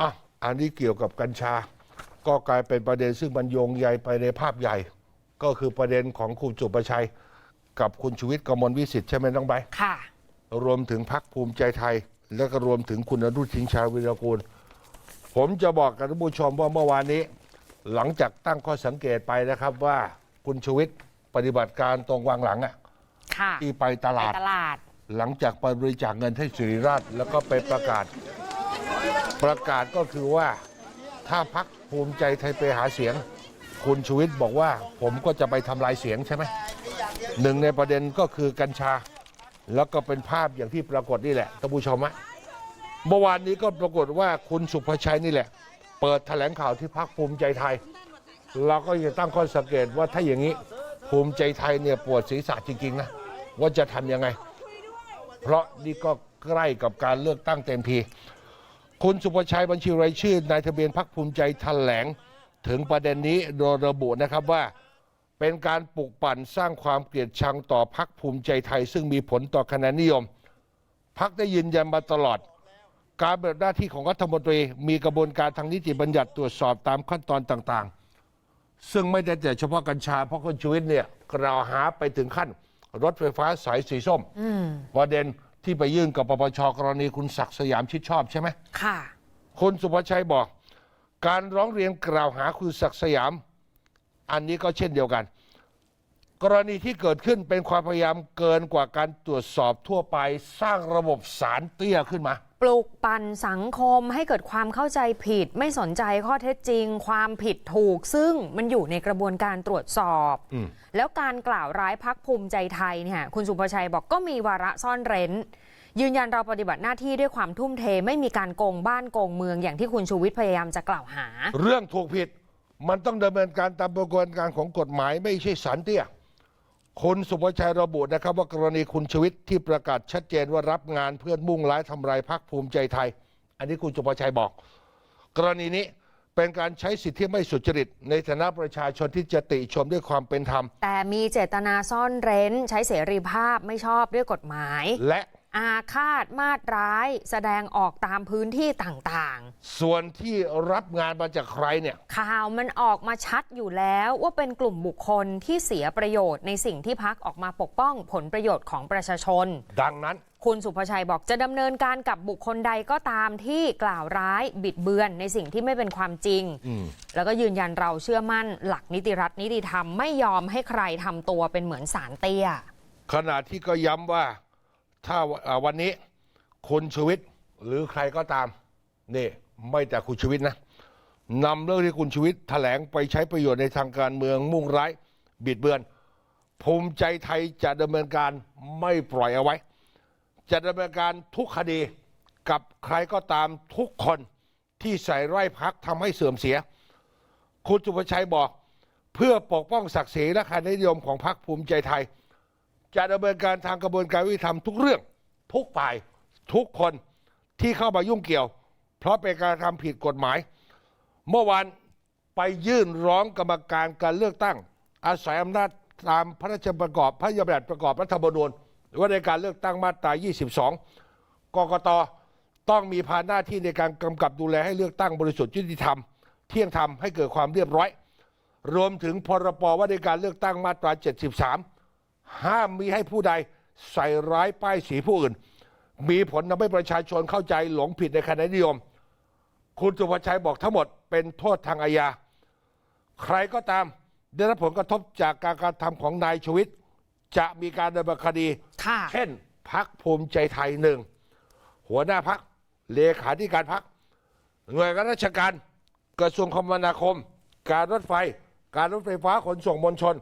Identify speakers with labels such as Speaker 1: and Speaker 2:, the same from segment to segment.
Speaker 1: อะอันนี้เกี่ยวกับกัญชา ก็กลายเป็นประเด็นซึ่งมันโยงใยไปในภาพใหญ่ ก็คือประเด็นของคุณจุประชัย กับคุณชูวิทย์กมลวิสิทธิ์ใช่ไหมน้องใบร์ท
Speaker 2: ค่ะ
Speaker 1: รวมถึงพักภูมิใจไทย และก็รวมถึงคุณอนุทินชาญวิรากูล ผมจะบอกกับท่านผู้ชมว่าเมื่อวานนี้ หลังจากตั้งข้อสังเกตไปนะครับว่าคุณชูวิทย์ปฏิบัติการตรงวางหลังอะ
Speaker 2: ค่ะ
Speaker 1: ที่ไปต
Speaker 2: ไป
Speaker 1: ลาด
Speaker 2: ตลาด
Speaker 1: หลังจากไปบริจาคเงินให้สิริราช แล้วก็ไปประกาศ ประกาศก็คือว่าถ้าพักภูมิใจไทยไปหาเสียง คุณชูวิทย์บอกว่าผมก็จะไปทำลายเสียงใช่ไหมหนึ่งในประเด็นก็คือกัญชา แล้วก็เป็นภาพอย่างที่ปรากฏนี่แหละท่านผู้ชมอะเมื่อวานนี้ก็ปรากฏว่าคุณสุภชัยนี่แหละ เปิดแถลงข่าวที่พักภูมิใจไทย เราก็จะตั้งข้อสังเกตว่าถ้าอย่างนี้ภูมิใจไทยเนี่ยปวดศีรษะจริงๆนะว่าจะทำยังไง เพราะนี่ก็ใกล้กับการเลือกตั้งเต็มที คุณสุภชัยบัญชีรายชื่อนายทะเบียนพักภูมิใจแถลง ถึงประเด็นนี้โดยระบุนะครับว่า เป็นการปลุกปั่นสร้างความเกลียดชังต่อพักภูมิใจไทย ซึ่งมีผลต่อคะแนนนิยม พักได้ยืนยันมาตลอด การปฏิบัติหน้าที่ของรัฐมนตรีมีกระบวนการทางนิติบัญญัติตรวจสอบตามขั้นตอนต่างๆ ซึ่งไม่ได้แต่เฉพาะกัญชาเพราะคุณชูวิทย์เนี่ยกล่าวหาไปถึงขั้น รถไฟฟ้าสายสีส้มประเด็น ที่ไปยื่นกับปปชกรณีคุณศักดิ์สยามชิดชอบใช่ไหม
Speaker 2: ค่ะ
Speaker 1: คุณสุภชัยบอก การร้องเรียนกล่าวหาคุณศักดิ์สยาม อันนี้ก็เช่นเดียวกัน กรณีที่เกิดขึ้นเป็นความพยายามเกินกว่าการตรวจสอบทั่วไป สร้างระบบสารเตี้ยขึ้นมา
Speaker 2: ปลูกปั่นสังคมให้เกิดความเข้าใจผิด ไม่สนใจข้อเท็จจริง ความผิดถูก ซึ่งมันอยู่ในกระบวนการตรวจสอบ
Speaker 1: อืม
Speaker 2: แล้วการกล่าวร้ายพักภูมิใจไทยเนี่ยคุณสุภชัยบอกก็มีวาระซ่อนเร้น ยืนยันเราปฏิบัติหน้าที่ด้วยความทุ่มเทไม่มีการโกงบ้านโกงเมืองอย่างที่คุณชูวิทย์พยายามจะกล่าวหา
Speaker 1: เรื่องถูกผิดมันต้องดำเนินการตามกระบวนการของกฎหมายไม่ใช่สารเตี้ย คุณสุภชัยระบุนะครับว่ากรณีคุณชีวิตที่ประกาศชัดเจนว่ารับงานเพื่อนมุ่งร้ายทำลายพักภูมิใจไทย อันนี้คุณสุภชัยบอก กรณีนี้เป็นการใช้สิทธิที่ไม่สุจริต ในฐานะประชาชนที่จะติชมด้วยความเป็นธรรม
Speaker 2: แต่มีเจตนาซ่อนเร้นใช้เสรีภาพไม่ชอบด้วยกฎหมาย
Speaker 1: และ
Speaker 2: อาฆาตมาดร้ายแสดงออกตามพื้นที่ต่างๆ
Speaker 1: ส่วนที่รับงานมาจากใครเนี่ย
Speaker 2: ข่าวมันออกมาชัดอยู่แล้วว่าเป็นกลุ่มบุคคลที่เสียประโยชน์ในสิ่งที่พักออกมาปกป้องผลประโยชน์ของประชาชน
Speaker 1: ดังนั้น
Speaker 2: คุณสุภชัยบอกจะดำเนินการกับบุคคลใดก็ตามที่กล่าวร้ายบิดเบือนในสิ่งที่ไม่เป็นความจริง
Speaker 1: อืม
Speaker 2: แล้วก็ยืนยันเราเชื่อมั่น หลักนิติรัฐนิติธรรมไม่ยอมให้ใครทำตัวเป็นเหมือนสารเตี้ย
Speaker 1: ขณะที่ก็ย้ำว่า ถ้าวันนี้คุณชูวิทย์หรือใครก็ตามนี่ไม่แต่คุณชูวิทย์นะนำเรื่องที่คุณชูวิทย์แถลงไปใช้ประโยชน์ในทางการเมืองมุ่งร้าย บิดเบือน ภูมิใจไทยจะดำเนินการไม่ปล่อยเอาไว้ จะดำเนินการทุกคดีกับใครก็ตามทุกคนที่ใส่ไร้พักทำให้เสื่อมเสีย คุณสุภชัยบอก เพื่อปกป้องศักดิ์ศรีและคะแนนนิยมของพรรคภูมิใจไทย จะดำเนินการทางกระบวนการยุติธรรมทุกเรื่อง ทุกฝ่ายทุกคนที่เข้ามายุ่งเกี่ยว เพราะเป็นการทำผิดกฎหมาย เมื่อวานไปยื่นร้องกรรมการการเลือกตั้ง อาศัยอำนาจตามพระราชประกอบพระราชบัญญัติประกอบรัฐธรรมนูญว่าในการเลือกตั้งมาตรา 22 กกตต้องมีภาหน้าที่ในการกำกับดูแลให้เลือกตั้งบริสุทธิ์ยุติธรรม เที่ยงธรรมให้เกิดความเรียบร้อย รวมถึงพรบว่าในการเลือกตั้งมาตรา 73 ห้ามมีให้ผู้ใดใส่ร้ายป้ายสีผู้อื่น มีผลทำให้ประชาชนเข้าใจหลงผิดในคะแนนนิยม คุณสุภชัยบอกทั้งหมดเป็นโทษทางอาญา ใครก็ตามได้รับผลกระทบจากการกระทำของนายชวิต จะมีการดำเนินคดี
Speaker 2: ค่ะ
Speaker 1: เช่นพักภูมิใจไทยหนึ่ง หัวหน้าพักเลขาธิการพักหน่วยงานราชการกระทรวงคมนาคม การรถไฟ การรถไฟฟ้าขนส่งมวลชน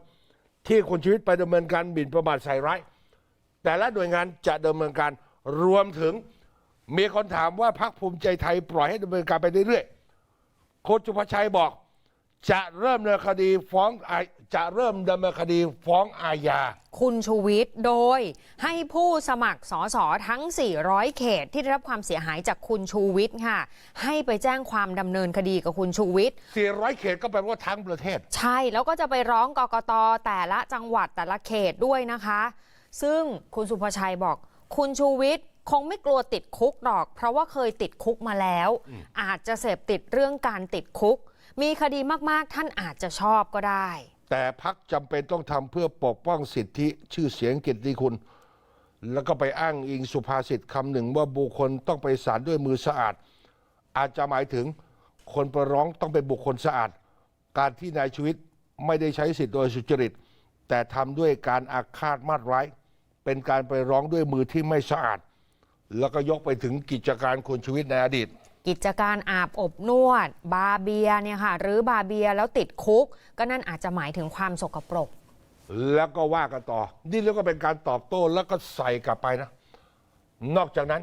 Speaker 1: ที่คุณชีวิตไปดำเนินการบินประมาทใส่ร้ายแต่ละหน่วยงานจะดำเนินการรวมถึงมีคนถามว่าพักภูมิใจไทยปล่อยให้ดำเนินการไปเรื่อยๆโคจุพชัยบอก จะเริ่มดำเนินคดีฟ้องอ จะเริ่มดำเนินคดีฟ้องอาญา
Speaker 2: คุณชูวิทย์โดยให้ผู้สมัครสอสอทั้ง 400 เขตที่ได้รับความเสียหายจากคุณชูวิทย์ค่ะ ให้ไปแจ้งความดำเนินคดีกับคุณชูวิทย์
Speaker 1: 400 เขตก็แปลว่าทั้งประเทศ
Speaker 2: ใช่แล้วก็จะไปร้องกกตแต่ละจังหวัดแต่ละเขตด้วยนะคะ ซึ่งคุณสุภชัยบอก คุณชูวิทย์คงไม่กลัวติดคุกหรอก เพราะว่าเคยติดคุกมาแล้ว อาจจะเสพติดเรื่องการติดคุก มีคดีมากๆ ท่านอาจจะชอบก็ได้
Speaker 1: แต่พักจำเป็นต้องทำเพื่อปกป้องสิทธิชื่อเสียงเกียรติคุณ แล้วก็ไปอ้างอิงสุภาษิตคำหนึ่งว่าบุคคลต้องไปศาลด้วยมือสะอาด อาจจะหมายถึงคนประร้องต้องเป็นบุคคลสะอาด การที่นายชีวิตไม่ได้ใช้สิทธิ์โดยสุจริต แต่ทำด้วยการอาฆาตมาดร้าย เป็นการไปร้องด้วยมือที่ไม่สะอาด แล้วก็ยกไปถึงกิจการคุณชีวิตในอดีต
Speaker 2: กิจการอาบอบนวด บาร์เบียเนี่ยค่ะหรือบาร์เบียแล้วติดคุก ก็นั่นอาจจะหมายถึงความสกปรก
Speaker 1: แล้วก็ว่ากันต่อ นี่เรียกว่าเป็นการตอบโต้แล้วก็ใส่กลับไปนะ นอกจากนั้น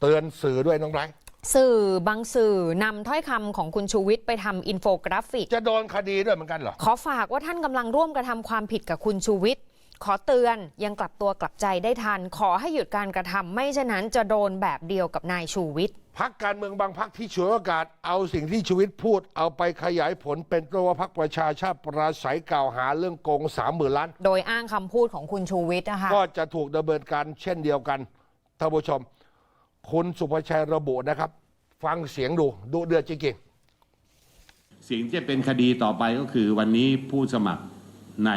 Speaker 1: เตือนสื่อด้วยน้องไบรท์
Speaker 2: สื่อบางสื่อนำถ้อยคำของคุณชูวิทย์ไปทำอินโฟกราฟิก
Speaker 1: จะโดนคดีด้วยเหมือนกันเหรอ
Speaker 2: ขอฝากว่าท่านกำลังร่วมกระทำความผิดกับคุณชูวิทย์ ขอเตือนยังกลับตัวกลับใจได้ทัน ขอให้หยุดการกระทำไม่เช่นนั้นจะโดนแบบเดียวกับนายชูวิทย์
Speaker 1: พักการเมืองบางพักที่ฉวยโอกาสเอาสิ่งที่ชีวิตพูดเอาไปขยายผลเป็นตัวพักประชาชาติปราศัยกล่าวหาเรื่องโกงสามหมื่นล้าน
Speaker 2: โดยอ้างคำพูดของคุณชูวิทย์นะคะ
Speaker 1: ก็จะถูกดำเนินการเช่นเดียวกันท่านผู้ชม คุณสุภชัยระบุนะครับ ฟังเสียงดูดูเดือดจริงๆ
Speaker 3: สิ่งที่จะเป็นคดีต่อไปก็คือวันนี้ผู้สมัครใน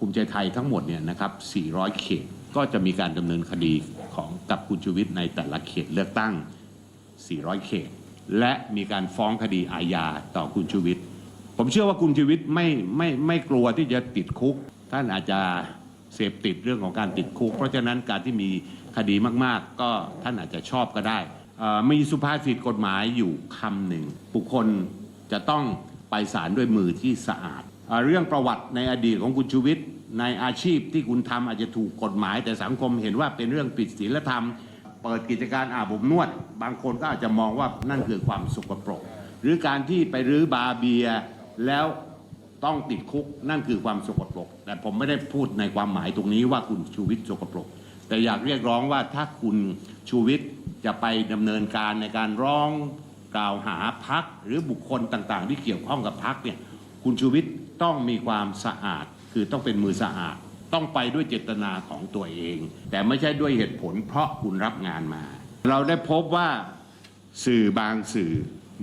Speaker 3: ภูมิใจไทยทั้งหมดเนี่ยนะครับ 400 เขตก็จะมีการดำเนินคดีของกับคุณชูวิทย์ในแต่ละเขตเลือกตั้ง 400 เขต และมีการฟ้องคดีอาญาต่อคุณชูวิทย์ ผมเชื่อว่าคุณชูวิทย์ไม่ไม่ไม่กลัวที่จะติดคุก ท่านอาจจะเสพติดเรื่องของการติดคุก เพราะฉะนั้นการที่มีคดีมากๆ ก็ท่านอาจจะชอบก็ได้ มีสุภาษิตกฎหมายอยู่คำหนึ่งบุคคลจะต้องไปศาลด้วยมือที่สะอาด เรื่องประวัติในอดีตของคุณชูวิทย์ในอาชีพที่คุณทำอาจจะถูกกฎหมาย แต่สังคมเห็นว่าเป็นเรื่องผิดศีลธรรม เปิดกิจการอาบอบนวด บางคนก็อาจจะมองว่านั่นคือความสกปรก หรือการที่ไปรื้อบาร์เบียแล้วต้องติดคุกนั่นคือความสกปรก แต่ผมไม่ได้พูดในความหมายตรงนี้ว่าคุณชูวิทย์สกปรก แต่อยากเรียกร้องว่าถ้าคุณชูวิทย์จะไปดำเนินการในการร้องกล่าวหาพักหรือบุคคลต่างๆ ที่เกี่ยวข้องกับพักเนี่ย คุณชูวิทย์ต้องมีความสะอาด คือต้องเป็นมือสะอาด ต้องไปด้วยเจตนาของตัวเอง แต่ไม่ใช่ด้วยเหตุผลเพราะคุณรับงานมา เราได้พบว่าสื่อบางสื่อ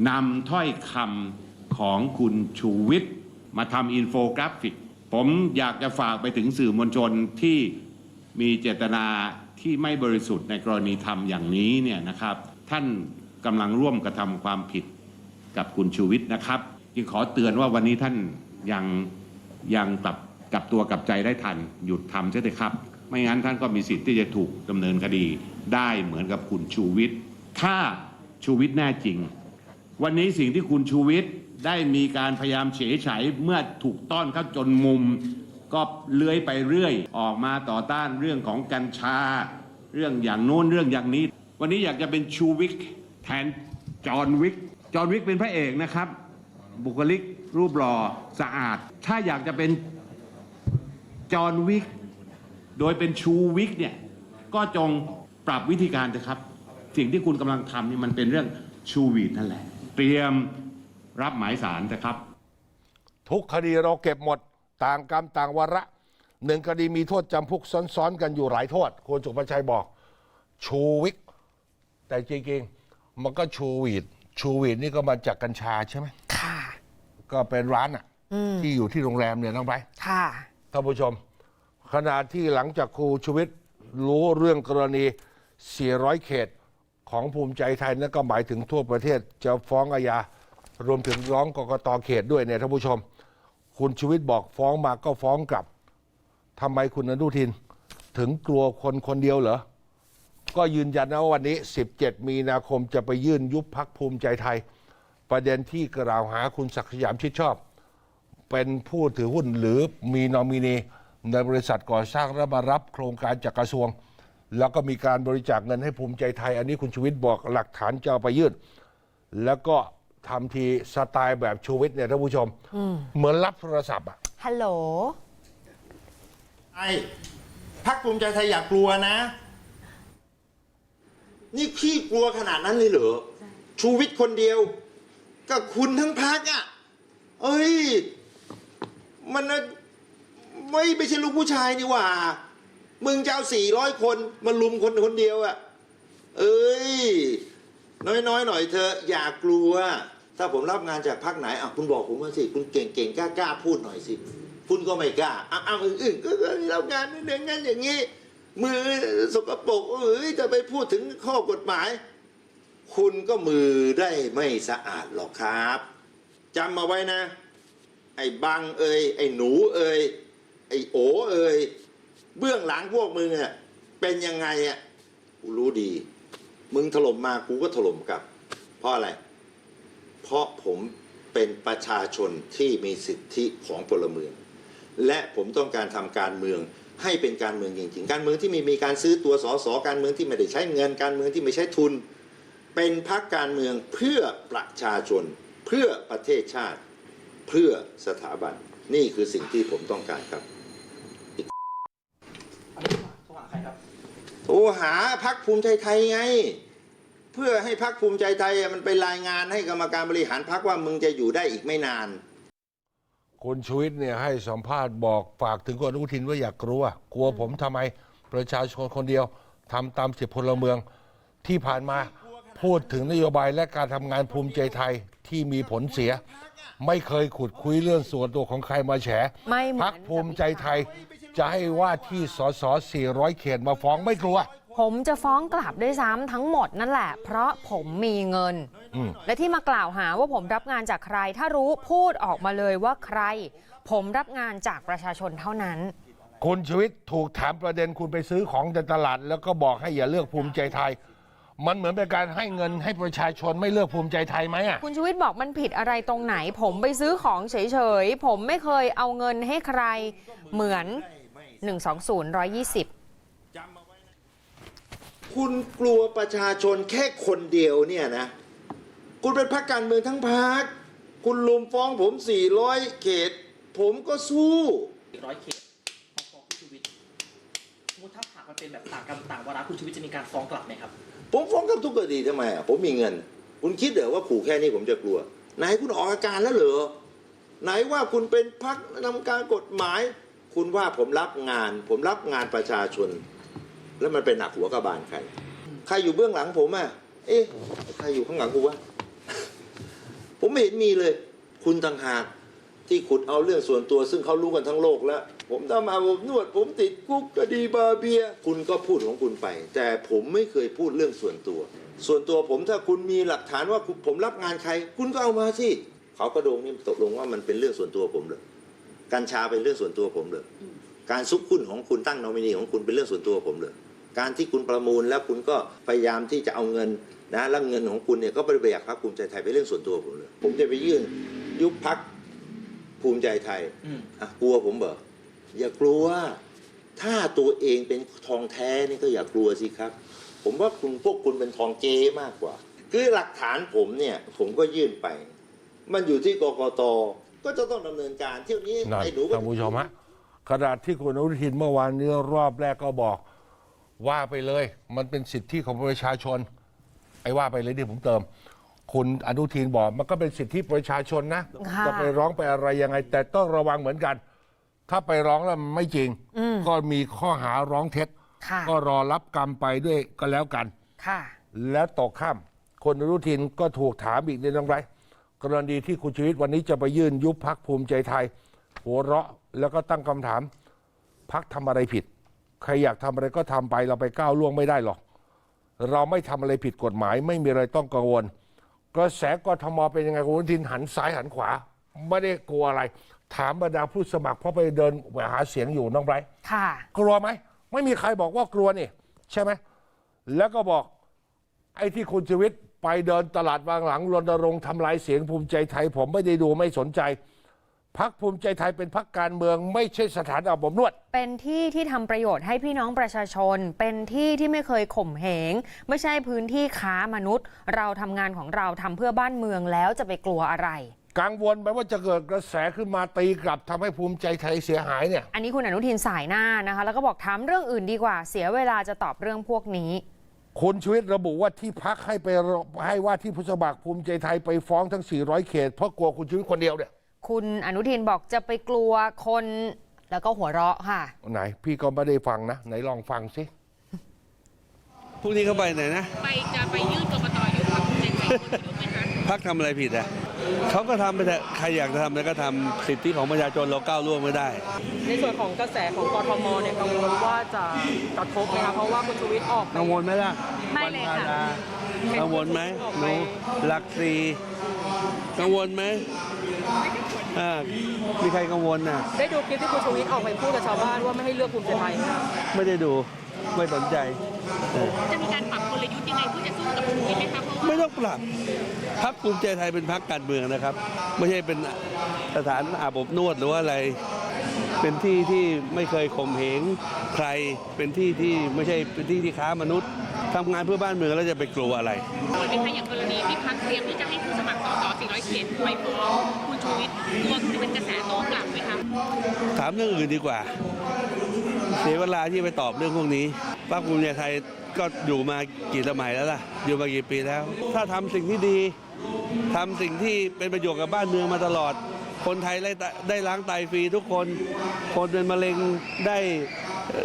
Speaker 3: นำถ้อยคำของคุณชูวิทย์มาทำอินโฟกราฟิก ผมอยากจะฝากไปถึงสื่อมวลชนที่มีเจตนาที่ไม่บริสุทธิ์ในกรณีทำอย่างนี้เนี่ยนะครับ ท่านกำลังร่วมกระทำความผิดกับคุณชูวิทย์นะครับ จึงขอเตือนว่าวันนี้ท่านยังยังกลับกลับตัวกลับใจได้ทัน หยุดทำเสียเถอะครับ ไม่งั้นท่านก็มีสิทธิ์ที่จะถูกดำเนินคดีได้เหมือนกับคุณชูวิทย์ถ้าชูวิทย์แน่จริง วันนี้สิ่งที่คุณชูวิทย์ได้มีการพยายามเฉยไฉยเมื่อถูกต้อนเข้าจนมุม ก็เลื้อยไปเรื่อยออกมาต่อต้านเรื่องของกัญชา เรื่องอย่างโน้นเรื่องอย่างนี้ วันนี้อยากจะเป็นชูวิกแทนจอห์นวิกจอห์นวิกเป็นพระเอกนะครับ บุคลิกรูปหล่อสะอาด ถ้าอยากจะเป็นจอห์นวิก โดยเป็นชูวิกเนี่ย ก็จงปรับวิธีการเถอะครับ สิ่งที่คุณกำลังทำนี่มันเป็นเรื่องชูวีดนั่นแหละ เตรียมรับหมายสารนะครับ
Speaker 1: ทุกคดีเราเก็บหมดต่างกรรมต่างวาระหนึ่งคดีมีโทษจำคุกซ้อนๆ กันอยู่หลายโทษคุณสุภชัยบอก ชูวิก แต่จริงๆ มันก็ชูวีดชูวีดนี่ก็มาจากกัญชาใช่ไหม
Speaker 2: ค่ะ
Speaker 1: ก็เป็นร้านอะที่อยู่ที่โรงแรมเนี่ยน้องไบร์ท
Speaker 2: ค่ะ
Speaker 1: ท่านผู้ชม ขณะที่หลังจากครูชูวิทย์รู้เรื่องกรณี 400 เขตของภูมิใจไทยนั่นก็หมายถึงทั่วประเทศจะฟ้องอาญารวมถึงร้องกกตเขตด้วยเนี่ยท่านผู้ชม คุณชูวิทย์บอกฟ้องมาก็ฟ้องกลับทำไมคุณอนุทิน ถึงกลัวคนคนเดียวเหรอ ก็ยืนยันนะว่าวันนี้ 17 มีนาคมจะไปยื่นยุบพักภูมิใจไทย ประเด็นที่กล่าวหาคุณศักดิ์สยามชิดชอบ เป็นผู้ถือหุ้นหรือมีนอมินีในบริษัทก่อสร้างและมารับโครงการจากกระทรวง แล้วก็มีการบริจาคเงินให้ภูมิใจไทย อันนี้คุณชูวิทย์บอกหลักฐานจะเอาไปยื่นแล้วก็ทำทีสไตล์แบบชูวิทย์เนี่ยท่านผู้ชม เหมือนรับโทรศัพท์อะ
Speaker 2: ฮัลโหล
Speaker 4: ไอ้พักภูมิใจไทยอย่ากลัวนะ นี่ขี้กลัวขนาดนั้นเลยเหรอชูวิทย์คนเดียว ก็คุณทั้งพักอะ เอ้ย มันไม่ไม่ใช่ลูกผู้ชายนี่หว่า มึงจะเอาสี่ร้อยคนมาลุมคนคนเดียวอะ เอ้ย น้อยๆหน่อยเธออย่ากลัว ถ้าผมรับงานจากพักไหนอะคุณบอกผมมาสิ คุณเก่งๆกล้าๆพูดหน่อยสิ คุณก็ไม่กล้าอ้าวอึ้งๆก็รับงานนี่อย่างนั้นอย่างนี้มือสกปรกเอ้ยจะไปพูดถึงข้อกฎหมาย คุณก็มือได้ไม่สะอาดหรอกครับจำมาไว้นะ ไอ้บังเอ่ยไอ้หนูเอ่ยไอ้โอเอ่ยเบื้องหลังพวกมึงอะเป็นยังไงอะกูรู้ดี มึงถล่มมากูก็ถล่มกลับ เพราะอะไร เพราะผมเป็นประชาชนที่มีสิทธิของพลเมือง และผมต้องการทำการเมืองให้เป็นการเมืองจริงๆ การเมืองที่มีมีการซื้อตัวสอสอการเมืองที่ไม่ได้ใช้เงินการเมืองที่ไม่ใช้ทุน เป็นพักการเมืองเพื่อประชาชน เพื่อประเทศชาติ เพื่อสถาบัน นี่คือสิ่งที่ผมต้องการครับ
Speaker 5: อันนี้โทรหาใครครับ
Speaker 4: โทรหาพักภูมิใจไทยไง เพื่อให้พักภูมิใจไทยอะมันไปรายงานให้กรรมการบริหารพักว่ามึงจะอยู่ได้อีกไม่นาน
Speaker 1: คุณชูวิทย์เนี่ยให้สัมภาษณ์บอกฝากถึงคุณอนุทินว่าอย่ากกลัว กลัวผมทำไม ประชาชนคนเดียวทำตามสิทธิพลเมืองที่ผ่านมา พูดถึงนโยบายและการทำงานภูมิใจไทยที่มีผลเสีย ไม่เคยขุดคุยเรื่องส่วนตัวของใครมาแฉ
Speaker 2: ไม่เหมือน
Speaker 1: พักภูมิใจไทย จะให้ว่าที่สส400 เขตมาฟ้องไม่กลัว
Speaker 2: ผมจะฟ้องกลับด้วยซ้ำทั้งหมดนั่นแหละ เพราะผมมีเงิน
Speaker 1: อืม
Speaker 2: และที่มากล่าวหาว่าผมรับงานจากใคร ถ้ารู้พูดออกมาเลยว่าใคร ผมรับงานจากประชาชนเท่านั้น
Speaker 1: คุณชีวิตถูกถามประเด็นคุณไปซื้อของในตลาด แล้วก็บอกให้อย่าเลือกภูมิใจไทย มันเหมือนเป็นการให้เงินให้ประชาชนไม่เลือกภูมิใจไทยไหมอะ
Speaker 2: คุณชูวิทย์บอกมันผิดอะไรตรงไหน ผมไปซื้อของเฉยๆ ผมไม่เคยเอาเงินให้ใครเหมือน 120 120
Speaker 4: คุณกลัวประชาชนแค่คนเดียวเนี่ยนะ คุณเป็นพักการเมืองทั้งพักคุณลุมฟ้องผม 400 เขต ผมก็สู้
Speaker 5: ร้อยเขตฟ้องคุณชูวิทย์สมมติถ้าหากมัน เป็นแบบต่างกรรมต่างวาระคุณชูวิทย์จะมีการฟ้องกลับไหมครับ
Speaker 4: ผมฟ้องกับทุกคดีทำไมอะผมมีเงิน คุณคิดเหรอว่าขู่แค่นี้ผมจะกลัว ไหนคุณออกอาการแล้วเหรอไหนว่าคุณเป็นพักนำการกฎหมาย คุณว่าผมรับงาน ผมรับงานประชาชน แล้วมันเป็นหนักหัวกระบาลใครใครอยู่เบื้องหลังผมอะเอ๊ะใครอยู่ข้างหลังกูวะผมไม่เห็นมีเลย คุณต่างหากที่ขุดเอาเรื่องส่วนตัว ซึ่งเขารู้กันทั้งโลกแล้ว ผมทำมาผมนวด ผมติดคุกคดีบาเบีย คุณก็พูดของคุณไป แต่ผมไม่เคยพูดเรื่องส่วนตัว ส่วนตัวผมถ้าคุณมีหลักฐานว่าคุณผมรับงานใคร คุณก็เอามาสิเขากระโดงนี่ตกลงว่ามันเป็นเรื่องส่วนตัวผมเลยกัญชาเป็นเรื่องส่วนตัวผมเลยการซุกหุ้นของคุณตั้งนอมินีของคุณเป็นเรื่องส่วนตัวผมเลยการที่คุณประมูลแล้วคุณก็พยายามที่จะเอาเงินนะแล้วเงินของคุณเนี่ยก็ไปแบกพรรคภูมิใจไทยเป็นเรื่องส่วนตัวผมเลย ผมจะไปยื่นยุบพักภูมิใจไทย
Speaker 5: อืม
Speaker 4: อะกลัวผมเหร ออย่ากลัวถ้าตัวเองเป็นทองแท้นี่ก็อย่ากลัวสิครับ ผมว่าคุณพวกคุณเป็นทองเก๊มากกว่า คือหลักฐานผมเนี่ย ผมก็ยื่นไป มันอยู่ที่กกตก็จะต้องดำเนินการเที่ยวนี้
Speaker 1: นั่น
Speaker 4: ไอ้หนูก็
Speaker 1: ท่านผู้ชมฮะขนาดที่คุณอนุทินเมื่อวานนี้รอบแรกก็บอกว่าไปเลย มันเป็นสิทธิของประชาชน ไอ้ว่าไปเลยที่ผมเติม คุณอนุทินบอกมันก็เป็นสิทธิประชาชนนะ
Speaker 2: ค่ะ
Speaker 1: จะไปร้องไปอะไรยังไง แต่ต้องระวังเหมือนกัน ถ้าไปร้องแล้วมันไม่จริงก็มีข้อหาร้องเท็จ
Speaker 2: ค่ะ
Speaker 1: ก็รอรับกรรมไปด้วยก็แล้วกัน
Speaker 2: ค่ะ
Speaker 1: แล้วตกข้ามคนอนุทินก็ถูกถามอีกในเรื่องไรกรณีที่คุณชีวิตวันนี้จะไปยื่นยุบพักภูมิใจไทย หัวเราะแล้วก็ตั้งคำถามพักทำอะไรผิด ใครอยากทำอะไรก็ทำไปเราไปก้าวล่วงไม่ได้หรอก เราไม่ทำอะไรผิดกฎหมาย ไม่มีอะไรต้องกังวล กระแสกทมเป็นยังไงคุณอนุทินหันซ้ายหันขวา ไม่ได้กลัวอะไร ถามบรรดาผู้สมัครเพราะไปเดินหาเสียงอยู่น้องไบรท์
Speaker 2: ค่ะ
Speaker 1: กลัวไหม ไม่มีใครบอกว่ากลัวนี่ใช่ไหม แล้วก็บอกไอ้ที่คุณชีวิตไปเดินตลาดวางหลังรณรงค์ทำลายเสียงภูมิใจไทย ผมไม่ได้ดูไม่สนใจพักภูมิใจไทยเป็นพักการเมืองไม่ใช่สถานอาบอบนวด
Speaker 2: เป็นที่ที่ทำประโยชน์ให้พี่น้องประชาชน เป็นที่ที่ไม่เคยข่มเหง ไม่ใช่พื้นที่ค้ามนุษย์ เราทำงานของเราทำเพื่อบ้านเมืองแล้วจะไปกลัวอะไร
Speaker 1: กังวลไปว่าจะเกิดกระแสขึ้นมาตีกลับทำให้ภูมิใจไทยเสียหายเนี่ย
Speaker 2: อันนี้คุณอนุทินสายหน้านะคะ แล้วก็บอกถามเรื่องอื่นดีกว่า เสียเวลาจะตอบเรื่องพวกนี้
Speaker 1: คุณชีวิตระบุว่าที่พักให้ไปให้ว่าที่ผู้สมัครภูมิใจไทยไปฟ้องทั้ง 400 เขต เพราะกลัวคุณชีวิตคนเดียวเนี่ย
Speaker 2: คุณอนุทินบอกจะไปกลัวคนแล้วก็หัวเราะค่ะ
Speaker 1: ไหน พี่ก็ไม่ได้ฟังนะ ไหนลองฟังสิ
Speaker 6: พรุ่งนี้เขาไปไหนนะ
Speaker 7: ไปจะไปยื่นกกตยุบพรรคภูมิใจไทยคุณยุบไหมคะ
Speaker 6: พักทำอะไรผิดอะ เขาก็ทำไปเถอะใครอยากจะทำแล้วก็ทำสิทธิของประชาชนเราก้าวล่วงไม่ได้
Speaker 5: ในส่วนของกระแสของกทมเนี่ยกังวลว่าจะกระทบไหมคะเพราะว่าคุณชูวิทย์ออกไป
Speaker 6: กังวลไหมล่ะ
Speaker 7: ไม่เลยค่ะ
Speaker 6: วันธากังวลไหมหนูหลักสีกังวลไหมอ่ามีใครกังวลน่ะ
Speaker 5: ได้ดูคลิปที่คุณชูวิทย์ออกไปพูดกับชาวบ้านว่าไม่ให้เลือกภูมิใจไทยไหมคะ
Speaker 6: ไม่ได้ดูไม่สนใจเออ
Speaker 7: จะมีการปรับ จะสู้กับคุณวิทย์ไหมคะเพราะว่า
Speaker 6: ไม่ต้องปรับพักภูมิใจไทยเป็นพักการเมืองนะครับ ไม่ใช่เป็นสถานอาบอบนวดหรือว่าอะไร เป็นที่ที่ไม่เคยข่มเหงใคร เป็นที่ที่ไม่ใช่เป็นที่ที่ค้ามนุษย์ทำงานเพื่อบ้านเมืองแล้วจะไปกลัวอะไร
Speaker 7: กลัวไหมคะอย่างกรณีที่พรรคเตรียมที่จะให้ผู้สมัครสส400เขตไปฟ้องคุณชูวิทย์กลัวจะเป็นกระแสโต้กลับไหมคะ
Speaker 6: ถามเรื่องอื่นดีกว่า เสียเวลาที่ไปตอบเรื่องพวกนี้พรรคภูมิใจไทย ก็อยู่มากี่สมัยแล้วล่ะ อยู่มากี่ปีแล้ว ถ้าทำสิ่งที่ดีทำสิ่งที่เป็นประโยชน์กับบ้านเมืองมาตลอด คนไทยได้ได้ล้างไตฟรีทุกคน คนเป็นมะเร็งได้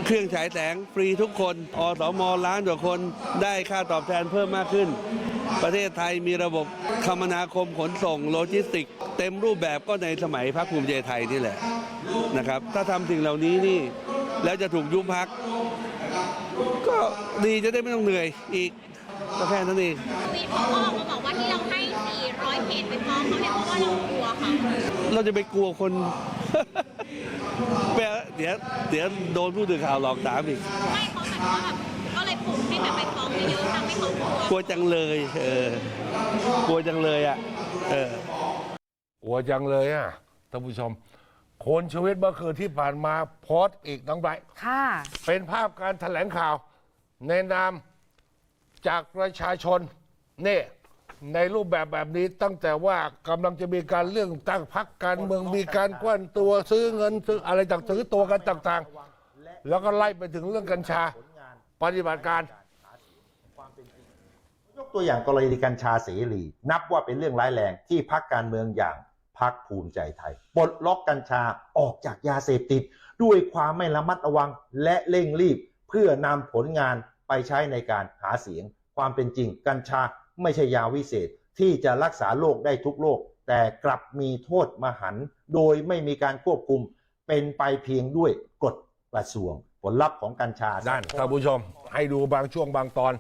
Speaker 6: เครื่องฉายแสงฟรีทุกคน อสมล้านกว่าคนได้ค่าตอบแทนเพิ่มมากขึ้น ประเทศไทยมีระบบคมนาคมขนส่งโลจิสติก เต็มรูปแบบก็ในสมัยพรรคภูมิใจไทยนี่แหละนะครับ ถ้าทำสิ่งเหล่านี้นี่แล้วจะถูกยุบพัก ก็ดีจะได้ไม่ต้องเหนื่อยอีกก็แค่นั้นเอง
Speaker 7: วีเขาก็ออกมาบอกว่าที่เราให้ 400เขตไปฟ้องเขาเนี่ยเพราะว่าเรากลัวเขา
Speaker 6: เราจะไปกลัวคน แปลเดี๋ยวเดี๋ยวโดนผู้สื่อข่าวหลอกถามอีก
Speaker 7: ไม่เขาหมายความว่าแบบก็เลยปลุกให้แบบไปฟ้องเยอะๆทำให้เขากลัว
Speaker 6: กลัวจังเลย เออกลัวจังเลยอะ เออ
Speaker 1: หัวจังเลยอะท่านผู้ชมคนชีวิตเมื่อคืนที่ผ่านมาโพสต์อีกน้องไบรท์
Speaker 2: ค่ะ
Speaker 1: เป็นภาพการแถลงข่าว ในนามจากประชาชนนี่ในรูปแบบแบบนี้ตั้งแต่ว่ากำลังจะมีการเรื่องตั้งพักการเมืองมีการกว้านตัวซื้อเงินซื้ออะไรต่างซื้อตัวกันต่างๆ แล้วก็ไล่ไปถึงเรื่องกัญชาปฏิบัติการ
Speaker 4: ยกตัวอย่างกรณีกัญชาเสรีนับว่าเป็นเรื่องร้ายแรงที่พักการเมืองอย่างพักภูมิใจไทยปลดล็อกกัญชาออกจากยาเสพติด ด้วยความไม่ระมัดระวังและเร่งรีบเพื่อนำผลงาน ไปใช้ในการหาเสียง ความเป็นจริงกัญชาไม่ใช่ยาวิเศษที่จะรักษาโรคได้ทุกโรคแต่กลับมีโทษมหันต์โดยไม่มีการควบคุมเป็นไปเพียงด้วยกฎกระทรวง ผลลัพธ์ของกัญชา
Speaker 1: ด้านท่านผู้ชม ให้ดูบางช่วงบางตอน